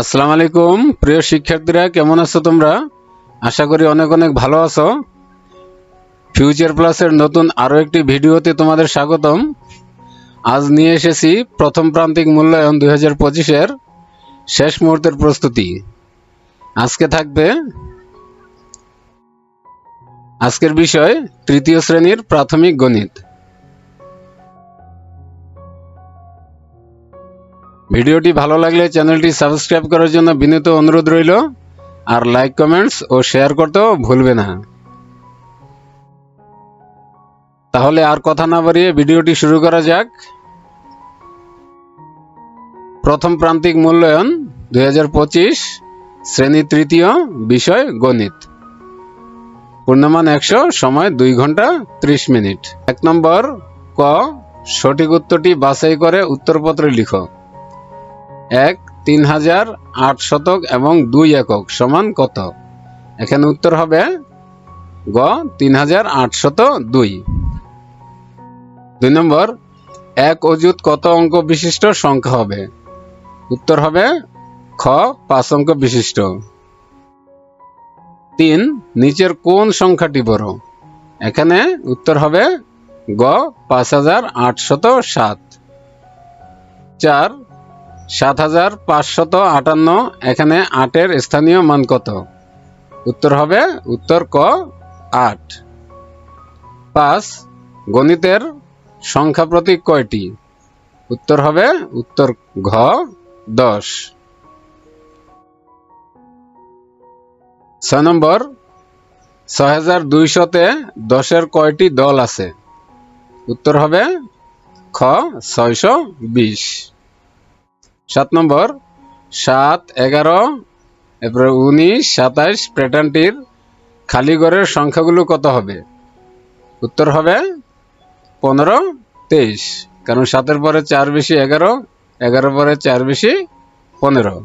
আসসালামু আলাইকুম। প্রিয় শিক্ষার্থীরা, কেমন আছো তোমরা? আশা করি অনেক অনেক ভালো আছো। ফিউচার প্লাসের নতুন আরও একটি ভিডিওতে তোমাদের স্বাগতম। আজ নিয়ে এসেছি প্রথম প্রান্তিক মূল্যায়ন দুই হাজার পঁচিশের শেষ মুহূর্তের প্রস্তুতি। আজকে থাকবে আজকের বিষয় তৃতীয় শ্রেণির প্রাথমিক গণিত। ভিডিওটি ভালো লাগলে চ্যানেলটি সাবস্ক্রাইব করার জন্য বিনীত অনুরোধ রইল। আর লাইক, কমেন্টস ও শেয়ার করতেও ভুলবে না। তাহলে আর কথা না বাড়িয়ে ভিডিওটি শুরু করা যাক। প্রথম প্রান্তিক মূল্যায়ন দু হাজার পঁচিশ, শ্রেণি তৃতীয়, বিষয় গণিত। পূর্ণমান একশো, সময় দুই ঘণ্টা ত্রিশ মিনিট। এক নম্বর, ক, সঠিক উত্তরটি বাছাই করে উত্তরপত্রে লিখো। এক, তিন হাজার আট শতক এবং দুই একক সমান কত? এখানে উত্তর হবে গ, তিন হাজার আটশত দুই। দুই নম্বর, এক অযুত কত অঙ্ক বিশিষ্ট সংখ্যা হবে? উত্তর হবে খ, পাঁচ অঙ্ক বিশিষ্ট। তিন, নিচের কোন সংখ্যাটি বড়? এখানে উত্তর হবে গ, পাঁচ হাজার আটশত সাত। চার সাত হাজার পাঁচশত আটান্ন, এখানে আটের স্থানীয় মান কত? উত্তর হবে, উত্তর ক, আট। পাঁচ, গণিতের সংখ্যা প্রতীক কয়টি? উত্তর হবে, উত্তর ঘ, দশ। ছয় নম্বর, ছয় হাজার দুইশতে দশের কয়টি দল আছে? উত্তর হবে, খ, ছয়শো বিশ। সাত নম্বর, সাত, এগারো, এরপরে উনিশ, সাতাইশ প্যাটার্নটির খালি ঘরের সংখ্যাগুলো কত হবে? উত্তর হবে পনেরো, তেইশ। কারণ সাতের পরে চার বেশি এগারো এগারো পরে চার বেশি পনেরো।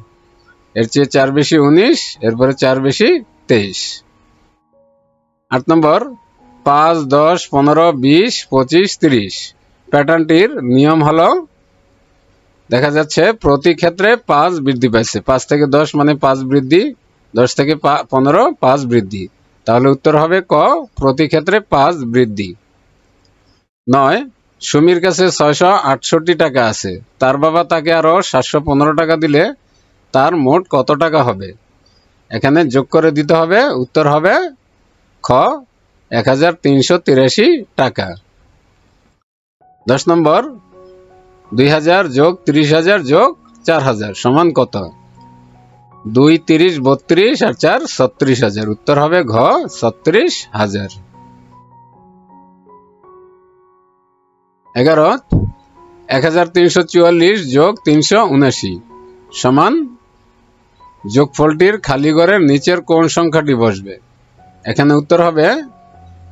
এর চেয়ে চার বেশি উনিশ এরপরে চার বেশি তেইশ। আট নম্বর, পাঁচ, দশ, পনেরো, বিশ, পঁচিশ, তিরিশ। প্যাটার্নটির নিয়ম হলো দেখা যাচ্ছে প্রতি ক্ষেত্রে পাঁচ বৃদ্ধি পাইছে। পাঁচ থেকে দশ মানে পাঁচ বৃদ্ধি, দশ থেকে পনেরো, পাঁচ বৃদ্ধি। তাহলে উত্তর হবে ক, প্রতি ক্ষেত্রে পাঁচ বৃদ্ধি। নয়, সুমির কাছে ছয়শো আটষট্টি টাকা আছে। তার বাবা তাকে আরও সাতশো পনেরো টাকা দিলে তার মোট কত টাকা হবে? এখানে যোগ করে দিতে হবে, উত্তর হবে খ, এক হাজার তিনশো তিরাশি টাকা। দশ নম্বর দুই হাজার যোগ ত্রিশ হাজার যোগ চার হাজার সমান কত? দুই তিরিশ বত্রিশ আর চার ছত্রিশ হাজার। উত্তর হবে ঘ, ছত্রিশ হাজার। এগারো, এক হাজার তিনশো চুয়াল্লিশ যোগ তিনশো উনাশি সমান যোগফলটির খালি ঘরের নিচের কোন সংখ্যাটি বসবে। এখানে উত্তর হবে,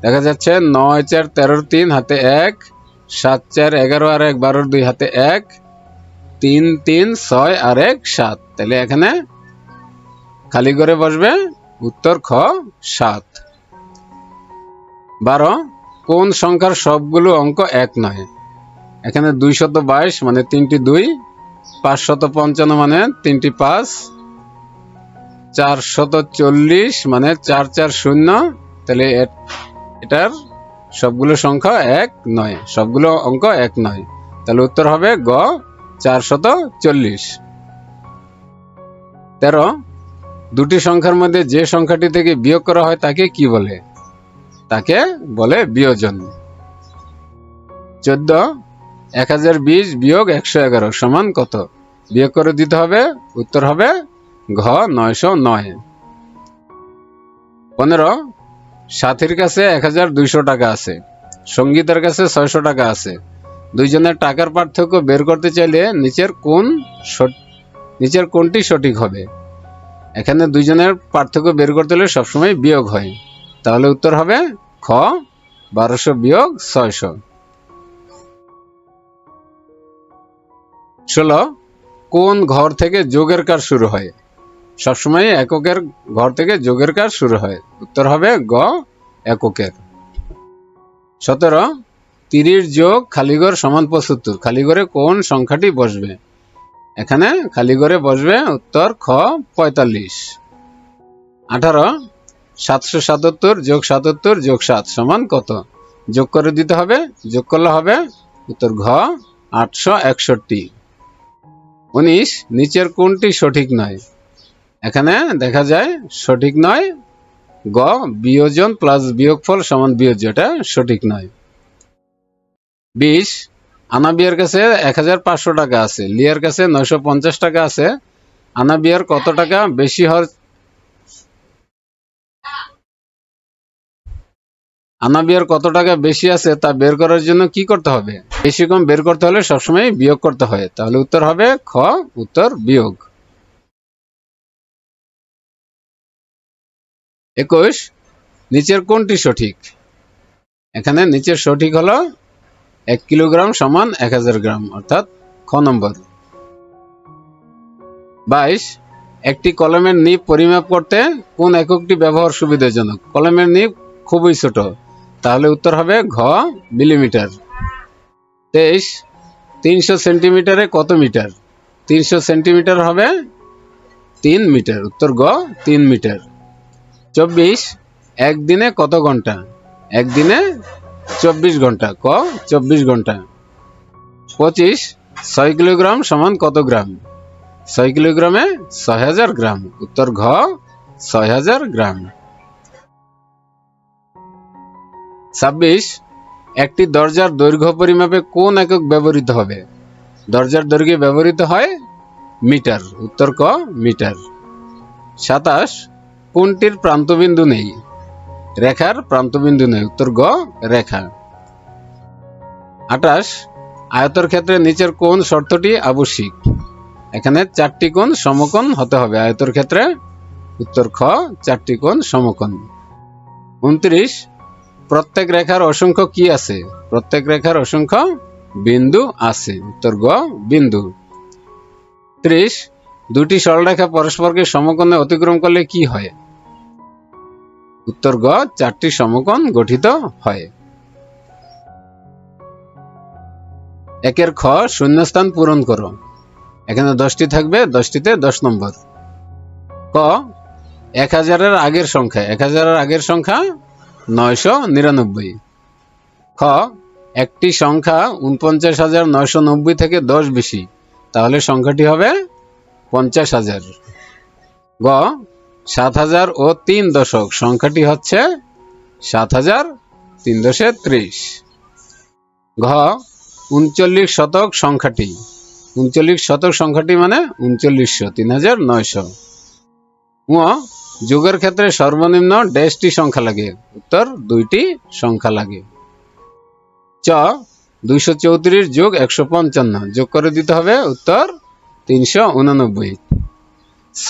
দেখা যাচ্ছে নয় চার তেরোর তিন হাতে এক সাত চার এগারো আর এক, বারোর দুই হাতে এক, তিন তিন, ছয় আর এক, সাত। তাহলে এখানে খালি করে বসবে, উত্তর খ, সাত। বারো, কোন সংখ্যার সবগুলো অঙ্ক এক নয়? এখানে দুইশত বাইশ মানে তিনটি দুই, পাঁচশত পঞ্চান্ন মানে তিনটি পাঁচ, চারশত চল্লিশ মানে চার চার শূন্য। তাহলে এটার সবগুলো সংখ্যা এক নয়। সবগুলো অঙ্ক এক নয়। তাহলে উত্তর হবে গ চারশত চল্লিশ। তেরো, দুটি সংখ্যার মধ্যে যে সংখ্যাটি থেকে বিয়োগ করা হয় তাকে কি বলে? তাকে বলে বিয়োজন। চোদ্দ, এক হাজার বিশ বিয়োগ একশো এগারো সমান কত? বিয়োগ করে দিতে হবে, উত্তর হবে ঘ, নয়শো নয়। পনেরো সাথীর কাছে এক হাজার দুইশো টাকা আছে, সঙ্গীতের কাছে ছয়শো টাকা আছে। দুইজনের টাকার পার্থক্য বের করতে চাইলে নিচের কোন নিচের কোনটি সঠিক হবে? এখানে দুইজনের পার্থক্য বের করতে হলে সবসময় বিয়োগ হয়। তাহলে উত্তর হবে খ, বারোশো বিয়োগ ছয়শো। ষোলো, কোন ঘর থেকে যোগের কাজ শুরু হয়? সবসময় এককের ঘর থেকে যোগের কাজ শুরু হয়। উত্তর হবে গ এককের। সতেরো, তিরিশ যোগ খালিগড় সমান পঁচাত্তর। খালিগড়ে কোন সংখ্যাটি বসবে? এখানে খালি করে বসবে উত্তর খ পঁয়তাল্লিশ। আঠারো, সাতশো সাতাত্তর যোগ সাতাত্তর যোগ সাত সমান কত? যোগ করে দিতে হবে, যোগ করলে হবে উত্তর ঘ আটশো একষট্টি। উনিশ, নিচের কোনটি সঠিক নয়? এখানে দেখা যায় সঠিক নয়, গ, বিয়োজন প্লাস বিয়োগফল সমান বিয়োজ্য, এটা সঠিক নয়। বিশ, আনাবিয়ার কাছে এক পাঁচশো টাকা আছে, লিয়ার কাছে নয়শো পঞ্চাশ টাকা আছে, আনাবিয়ার কত টাকা বেশি হওয়ার আনাবিয়ার কত টাকা বেশি আছে তা বের করার জন্য কি করতে হবে? বেশি কম বের করতে হলে সবসময় বিয়োগ করতে হয়, তাহলে উত্তর হবে খ, উত্তর বিয়োগ। একুশ, নিচের কোনটি সঠিক? এখানে নিচের সঠিক হলো এক কিলোগ্রাম সমান এক হাজার গ্রাম, অর্থাৎ খ নম্বর। বাইশ, একটি কলমের নিপ পরিমাপ করতে কোন এককটি ব্যবহার সুবিধাজনক? কলমের নিব খুবই ছোট, তাহলে উত্তর হবে ঘ মিলিমিটার। তেইশ, তিনশো সেন্টিমিটারে কত মিটার? তিনশো সেন্টিমিটার হবে তিন মিটার, উত্তর গ তিন মিটার। চব্বিশ, একদিনে কত ঘণ্টা? একদিনে চব্বিশ ঘণ্টা। ক? চব্বিশ ঘণ্টা। পঁচিশ, ছয় কিলোগ্রাম সমান কত গ্রাম? ছয় কিলোগ্রামে ছয় হাজার গ্রাম। উত্তর ঘ, ছয় হাজার গ্রাম। ছাব্বিশ, একটি দরজার দৈর্ঘ্য পরিমাপে কোন একক ব্যবহৃত হবে? দরজার দৈর্ঘ্যে ব্যবহৃত হয় মিটার। উত্তর ক, মিটার। সাতাশ কোনটির প্রান্তবিন্দু নেই? রেখার প্রান্তবিন্দু নেই। উত্তর গ, রেখা। আটাশ আয়তর ক্ষেত্রে নিচের কোন শর্তটি আবশ্যিক। এখানে চারটি কোণ সমকোণ হতে হবে। আয়তর ক্ষেত্রে উত্তর খ, চারটি কোণ সমকোণ। উনত্রিশ, প্রত্যেক রেখার অসংখ্য কি আছে? প্রত্যেক রেখার অসংখ্য বিন্দু আছে। উত্তর গ, বিন্দু। ত্রিশ দুটি সরলরেখা পরস্পরকে সমকোণে অতিক্রম করলে কি হয়? উত্তর গ, চারটি সমকোণ গঠিত হয়। একের খ, শূন্যস্থান পূরণ করো। এখানে দশটি থাকবে, দশটিতে দশ নম্বর। ক, এক হাজারের আগের সংখ্যা, এক হাজারের আগের সংখ্যা নয়শো নিরানব্বই। খ, একটি সংখ্যা উনপঞ্চাশ হাজার নয়শো নব্বই থেকে দশ বেশি, তাহলে সংখ্যাটি হবে পঞ্চাশ হাজার। গ, সাত হাজার ও তিন দশক। সংখ্যাটি হচ্ছে সাত হাজার তিন দশে ত্রিশ। ঘ, উনচল্লিশ শতক সংখ্যাটি। উনচল্লিশ শতক সংখ্যাটি মানে উনচল্লিশশো, তিন হাজার নয়শো। উ যোগের ক্ষেত্রে সর্বনিম্ন ড্যাশটি সংখ্যা লাগে। উত্তর, দুইটি সংখ্যা লাগে। চ, দুইশো চৌত্রিশ যোগ একশো পঞ্চান্ন। যোগ করে দিতে হবে উত্তর তিনশো উননব্বই। ছ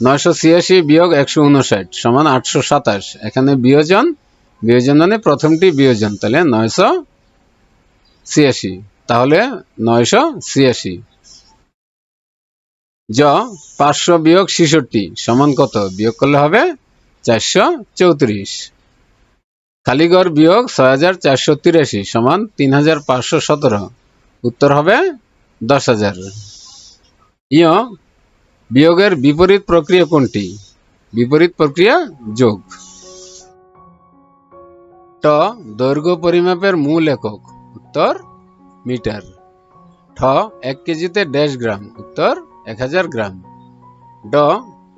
নয়শো ছিয়াশি বিয়োগ একশো উনষাট সমান আটশো সাতাশ। এখানে বিয়োজন বিয়োজন মানে প্রথমটি বিয়োজন, তাহলে নয়শো ছিয়াশি। তাহলে নয়শো ছিয়াশি। জ, পাঁচশো বিয়োগ ছিষট্টি সমান কত? বিয়োগ করলে হবে চারশো চৌত্রিশ। খালিগড় বিয়োগ ছয় হাজার চারশো তিরাশি সমান তিন হাজার পাঁচশো সতেরো। উত্তর হবে দশ হাজার। ইয়, বিয়োগের বিপরীত প্রক্রিয়া কোনটি? বিপরীত প্রক্রিয়া যোগ। ট, দৈর্ঘ্য পরিমাপের মূল একক, উত্তর মিটার। ঠ, এক কেজিতে ড্যাশ গ্রাম, উত্তর এক হাজার গ্রাম। ড,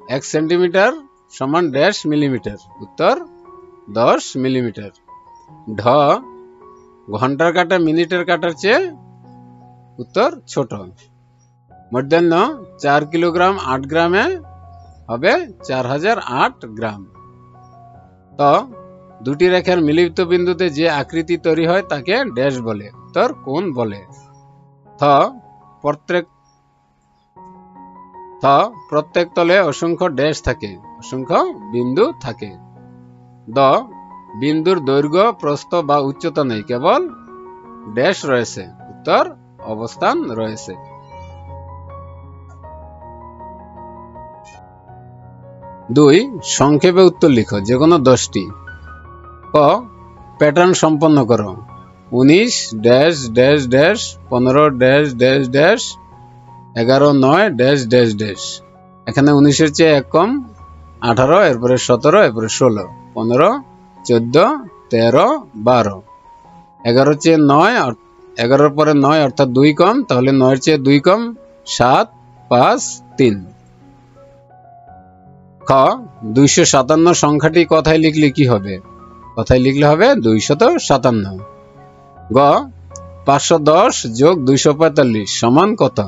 এক সেন্টিমিটার সমান ড্যাশ মিলিমিটার, উত্তর দশ মিলিমিটার। ঢ, ঘণ্টার কাটা মিনিটের কাটার চেয়ে উত্তর ছোট। মধ্যাহ্ন চার কিলোগ্রাম আট গ্রামে হবে চার হাজার আট গ্রাম। তো দুটি রেখার মিলিত বিন্দুতে যে আকৃতি তৈরি হয় তাকে ড্যাশ বলে উত্তর কোন বলে? থ, প্রত্যেক থ, প্রত্যেক তলে অসংখ্য ড্যাশ থাকে, অসংখ্য বিন্দু থাকে। দ, বিন্দুর দৈর্ঘ্য, প্রস্থ বা উচ্চতা নেই, কেবল ড্যাশ রয়েছে, উত্তর অবস্থান রয়েছে। দুই, সংক্ষেপে উত্তর লিখো যে কোনো দশটি। ক, প্যাটার্ন সম্পন্ন করো। উনিশ, ড্যাশ ড্যাশ ড্যাশ, পনেরো, ড্যাশ ড্যাশ ড্যাশ, এগারো, নয়, ড্যাশ ড্যাশ ড্যাশ। এখানে উনিশের চেয়ে এক কম, আঠারো, এরপরে সতেরো, এরপরে ষোলো, পনেরো, চোদ্দ, তেরো, বারো। এগারোর চেয়ে নয় এগারোর পরে নয়, অর্থাৎ দুই কম, তাহলে নয়ের চেয়ে দুই কম, সাত, পাঁচ, তিন। খ, দুইশো সাতান্ন সংখ্যাটি কথায় লিখলে কি হবে? কথায় লিখলে হবে দুইশত সাতান্ন। গ, পাঁচশো দশ যোগ দুইশো পঁয়তাল্লিশ সমান কত?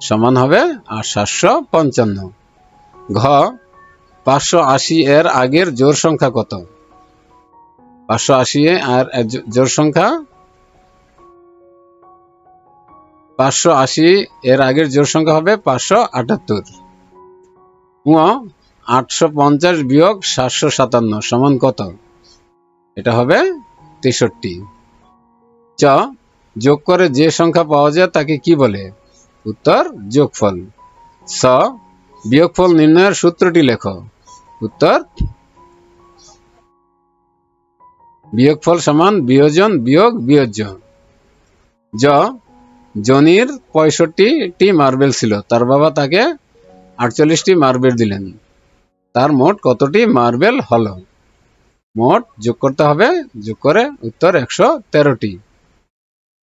সমান হবে আর সাতশো পঞ্চান্ন। ঘ, পাঁচশো আশি এর আগের জোর সংখ্যা কত? পাঁচশো আশি আর জোর সংখ্যা? পাঁচশো আশি এর আগের জোর সংখ্যা হবে পাঁচশো আটাত্তর। আটশো পঞ্চাশ বিয়োগ সাতশো সাতান্ন সমান কত? এটা হবে তেষট্টি। চ, যোগ করে যে সংখ্যা পাওয়া যায় তাকে কি বলে? উত্তর, যোগফল। স, বিয়োগফল নির্ণয়ের সূত্রটি লেখো। উত্তর, বিয়োগফল সমান বিয়োজন বিয়োগ বিয়োজ্য। জ, জনির পঁয়ষট্টিটি মার্বেল ছিল, তার বাবা তাকে আটচল্লিশটি মার্বেল দিলেন। তার মোট কতটি মার্বেল হলো? মোট যোগ করতে হবে, যোগ করে উত্তর একশো তেরোটি।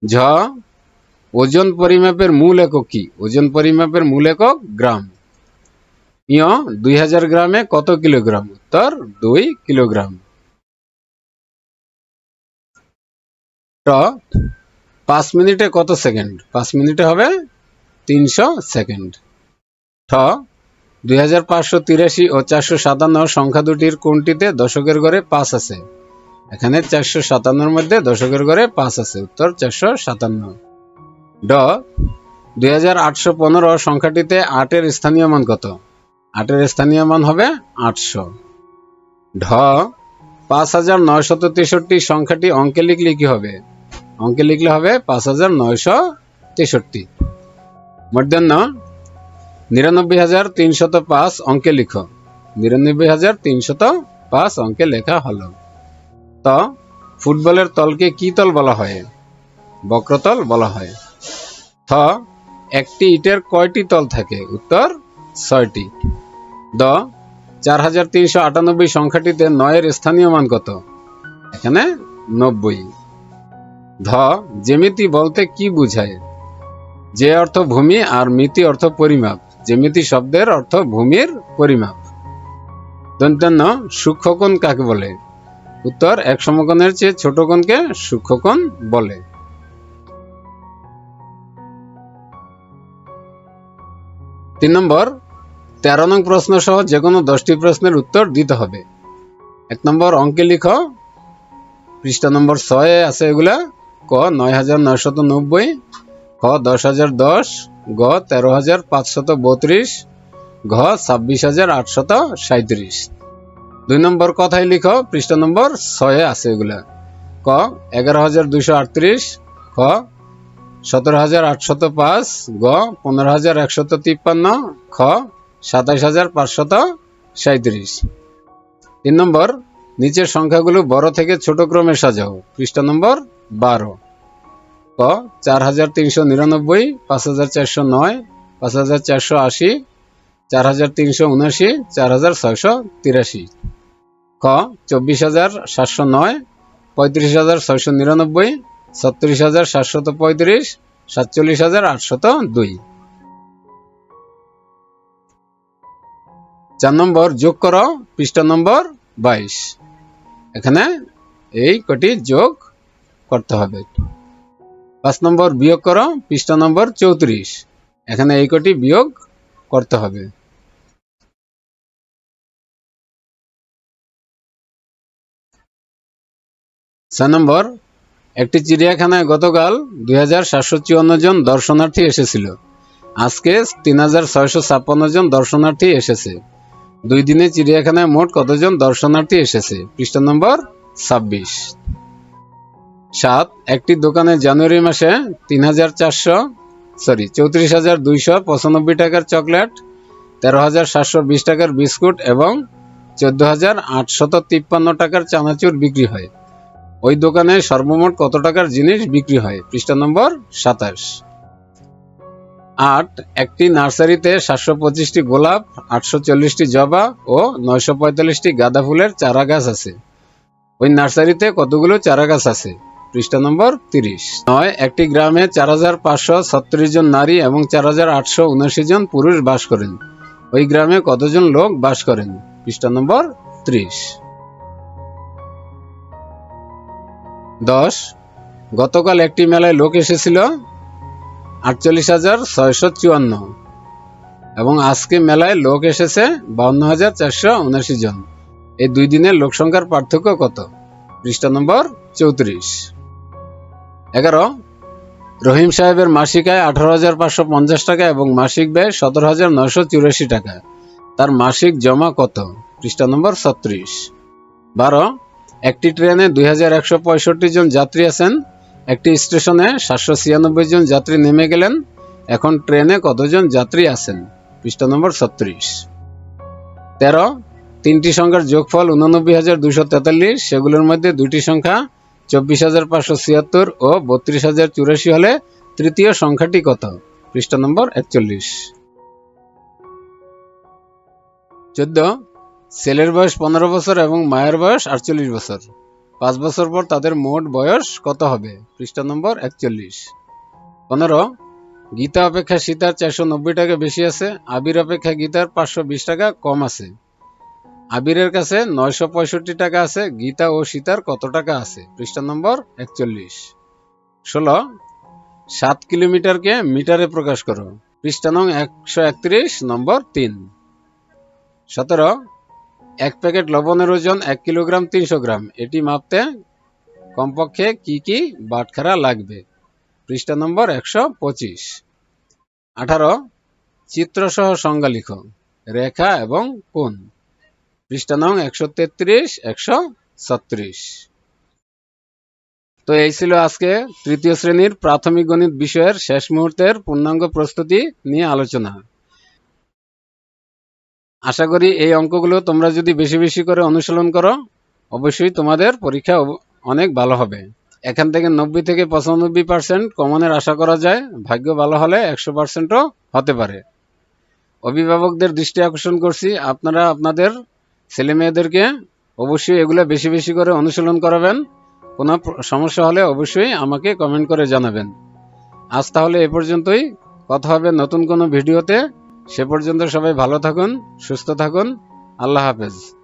ঝ, ওজন পরিমাপের মূল একক কি? ওজন পরিমাপের মূল একক গ্রাম। ইয় দুই হাজার গ্রামে কত কিলোগ্রাম? উত্তর, দুই কিলোগ্রাম। ট, পাঁচ মিনিটে কত সেকেন্ড? পাঁচ মিনিটে হবে তিনশো সেকেন্ড। ঠ দুই হাজার পাঁচশো তিরাশি ও চারশো সাতান্ন সংখ্যা দুটির কোনটিতে দশকের ঘরে পাঁচ আছে? এখানে চারশো সাতান্নর মধ্যে দশকের ঘরে পাঁচ আছে, উত্তর চারশো সাতান্ন। ড, দুই হাজার আটশো পনেরো সংখ্যাটিতে আটের স্থানীয় মান কত? আটের স্থানীয় মান হবে আটশো। ঢ, পাঁচ হাজার নয়শত তেষট্টি সংখ্যাটি অঙ্কে লিখলে কি হবে? অঙ্কে লিখলে হবে পাঁচ হাজার নয়শো তেষট্টি। মধ্যাহ্ন নিরানব্বই হাজার তিনশত পাঁচ অঙ্কে লিখো। নিরানব্বই হাজার তিনশত পাঁচ অঙ্কে লেখা হলো। ত, ফুটবলের তলকে কি তল বলা হয়? বক্রতল বলা হয়। থ, একটি ইটের কয়টি তল থাকে? উত্তর, ছয়টি। দ, চার হাজার তিনশো আটানব্বই সংখ্যাটিতে নয়ের স্থানীয় মান কত? এখানে নব্বই। ধ, জ্যামিতি বলতে কি বুঝায়? যে অর্থ ভূমি আর মিতি অর্থ পরিমাপ। জ্যামিতি শব্দের অর্থ ভূমির পরিমাপ। দন্তান্ন সূক্ষ্মকোণ কাকে বলে? উত্তর, এক সমকোণের চেয়ে ছোট কোণকে সূক্ষ্মকোণ বলে। তিন নম্বর, তেরো নং প্রশ্ন সহ যে কোনো দশটি প্রশ্নের উত্তর দিতে হবে। এক নম্বর অঙ্কে লিখ। পৃষ্ঠা নম্বর ছয়ে আছে এগুলা। ক, নয় হাজার নয়শত নব্বই, খ, দশ হাজার দশ গ তেরো হাজার পাঁচশত বত্রিশ, ঘ ছাব্বিশ হাজার আটশত সাঁত্রিশ দুই নম্বর কথাই লিখ, পৃষ্ঠা নম্বর ছয়ে আছে এগুলা। ক এগারো হাজার দুইশো আটত্রিশ, খ সতেরো হাজার আটশত পাঁচ, গ পনেরো হাজার একশত তিপ্পান্ন, খ সাতাইশ হাজার পাঁচশত সাঁত্রিশ তিন নম্বর, নিচের সংখ্যাগুলো বড় থেকে ছোট ক্রমে সাজাও। পৃষ্ঠা নম্বর বারো। ক, চার হাজার তিনশো নিরানব্বই, পাঁচ হাজার চারশো নয়, পাঁচ হাজার চারশো আশি, চার হাজার তিনশো উনআশি, চার হাজার ছয়শো তিরাশি। ক, চব্বিশ হাজার সাতশো নয়, পঁয়ত্রিশ হাজার ছয়শো নিরানব্বই, ছত্রিশ হাজার সাতশত পঁয়ত্রিশ, সাতচল্লিশ হাজার আটশত দুই। চার নম্বর যোগ করো, পৃষ্ঠা নম্বর বাইশ। এখানে এই কটি যোগ করতে হবে। পাঁচ নম্বর বিয়োগ করো, পৃষ্ঠা নম্বর চৌত্রিশ। এখানে এই কটি বিয়োগ করতে হবে। ছয় নম্বর, একটি চিড়িয়াখানায় গতকাল দুই হাজার সাতশো চুয়ান্ন জন দর্শনার্থী এসেছিল। আজকে তিন হাজার ছয়শো ছাপ্পান্ন জন দর্শনার্থী এসেছে। দুই দিনে চিড়িয়াখানায় মোট কতজন দর্শনার্থী এসেছে? পৃষ্ঠা নম্বর ছাব্বিশ। সাত, একটি দোকানে জানুয়ারি মাসে তিন হাজার চারশো সরি চৌত্রিশ হাজার দুইশো পঁচানব্বই টাকার চকলেট, তেরো হাজার সাতশো বিশ টাকার বিস্কুট এবং চোদ্দ হাজার আটশত তিপ্পান্ন টাকার চানাচুর বিক্রি হয়। ওই দোকানে সর্বমোট কত টাকার জিনিস বিক্রি হয়? পৃষ্ঠা নম্বর সাতাশ। আট, একটি নার্সারিতে সাতশো পঁচিশটি গোলাপ, আটশো চল্লিশটি জবা ও নয়শো পঁয়তাল্লিশটি গাঁদা ফুলের চারা গাছ আছে। ওই নার্সারিতে কতগুলো চারা গাছ আছে? পৃষ্ঠা নম্বর তিরিশ। নয়, একটি গ্রামে চার হাজার পাঁচশো ছত্রিশ জন নারী এবং চার হাজার আটশো উনআশি জন পুরুষ বাস করেন। ওই গ্রামে কতজন লোক বাস করেন? পৃষ্ঠা নম্বর ত্রিশ। দশ, গতকাল একটি মেলায় লোক এসেছিল আটচল্লিশ হাজার ছয়শো চুয়ান্ন এবং আজকে মেলায় লোক এসেছে বাউন্ন হাজার চারশো উনআশি জন। এই দুই দিনের লোক সংখ্যার পার্থক্য কত? পৃষ্ঠা নম্বর চৌত্রিশ। এগারো। রহিম সাহেবের মাসিক আয় আঠারো হাজার পাঁচশো পঞ্চাশ টাকা এবং মাসিক ব্যয় সতেরো হাজার নয়শো চুরাশি টাকা। তার মাসিক জমা কত? পৃষ্ঠা নম্বর ছত্রিশ। বারো। একটি ট্রেনে দুই হাজার একশো পঁয়ষট্টি জন যাত্রী আছেন। একটি স্টেশনে সাতশো ছিয়ানব্বই জন যাত্রী নেমে গেলেন। এখন ট্রেনে কতজন যাত্রী আছেন? পৃষ্ঠা নম্বর ছত্রিশ। তেরো। তিনটি সংখ্যার যোগফল উননব্বই হাজার দুশো তেতাল্লিশ। সেগুলোর মধ্যে দুটি সংখ্যা চব্বিশ হাজার পাঁচশো ছিয়াত্তর ও বত্রিশ হাজার চুরাশি হলে তৃতীয় সংখ্যাটি কত? পৃষ্ঠা নম্বর একচল্লিশ। চোদ্দ। ছেলের বয়স পনেরো বছর এবং মায়ের বয়স আটচল্লিশ বছর। পাঁচ বছর পর তাদের মোট বয়স কত হবে? পৃষ্ঠা নম্বর একচল্লিশ। পনেরো। গীতা অপেক্ষা সীতার চারশো নব্বই টাকা বেশি আছে। আবির অপেক্ষা গীতার পাঁচশো বিশ টাকা কম আছে। আবিরের কাছে নয়শো পঁয়ষট্টি টাকা আছে, গীতা ও সীতার কত টাকা আছে? পৃষ্ঠা নম্বর একচল্লিশ। ষোলো, সাত কিলোমিটারকে মিটারে প্রকাশ করো। পৃষ্ঠা নং একশো একত্রিশ, নম্বর তিন। সতেরো, এক প্যাকেট লবণের ওজন এক কিলোগ্রাম তিনশো গ্রাম। এটি মাপতে কমপক্ষে কি কি বাটখারা লাগবে? পৃষ্ঠা নম্বর একশো পঁচিশ। আঠারো, চিত্রসহ সংজ্ঞা লিখো। রেখা এবং কোণ। পৃষ্ঠা নং, একশো তেত্রিশ, একশো ছত্রিশ। তো এই ছিল আজকে তৃতীয় শ্রেণির প্রাথমিক গণিত বিষয়ের শেষ মুহূর্তের পূর্ণাঙ্গ প্রস্তুতি নিয়ে আলোচনা। আশা করি এই অঙ্কগুলো তোমরা যদি বেশি বেশি করে অনুশীলন করো, অবশ্যই তোমাদের পরীক্ষা অনেক ভালো হবে। এখান থেকে নব্বই থেকে পঁচানব্বই পার্সেন্ট কমনের আশা করা যায়, ভাগ্য ভালো হলে একশো পার্সেন্টও হতে পারে। অভিভাবকদের দৃষ্টি আকর্ষণ করছি, আপনারা আপনাদের ছেলে মেয়েদেরকে অবশ্যই এগুলো বেশি বেশি করে অনুশীলন করাবেন। কোনো সমস্যা হলে অবশ্যই আমাকে কমেন্ট করে জানাবেন। আজ তাহলে এ পর্যন্তই। কথা হবে নতুন কোনো ভিডিওতে। সে পর্যন্ত সবাই ভালো থাকুন, সুস্থ থাকুন। আল্লাহ হাফেজ।